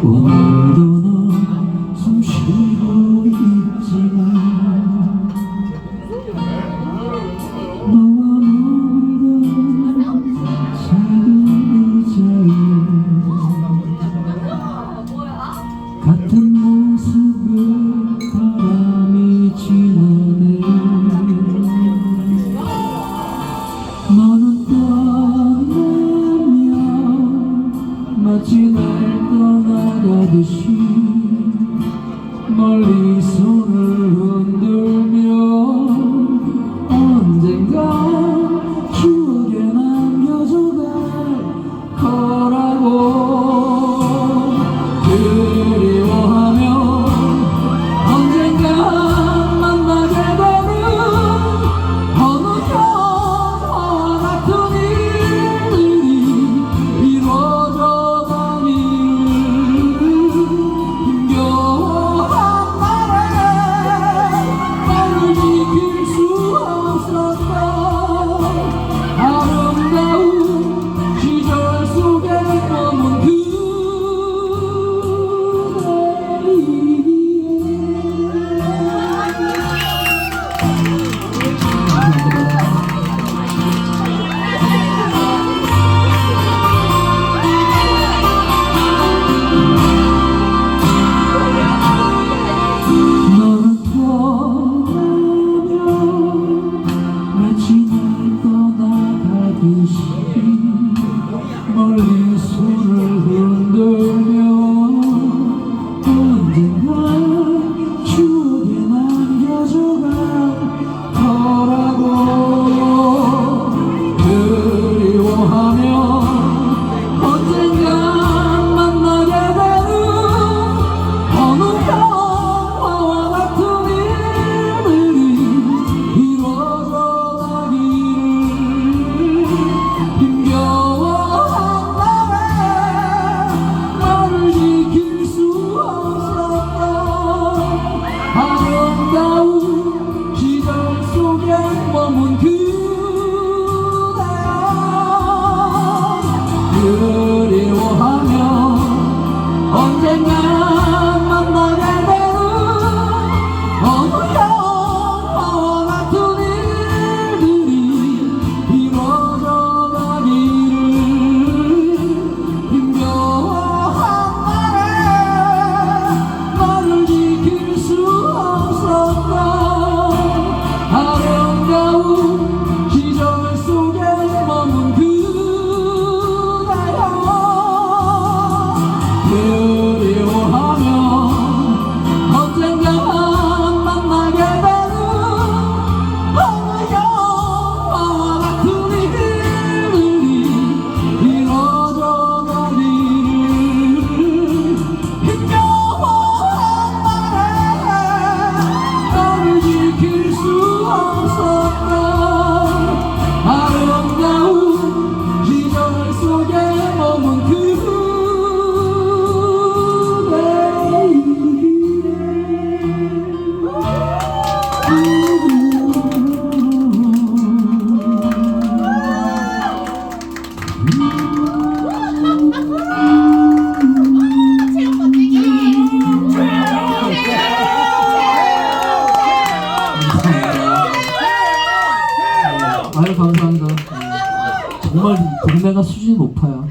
오늘도 너 숨쉬고 하듯이 멀리 손을 흔들며 언젠가 You. 아유 감사합니다. 정말 동네가 수준이 높아요.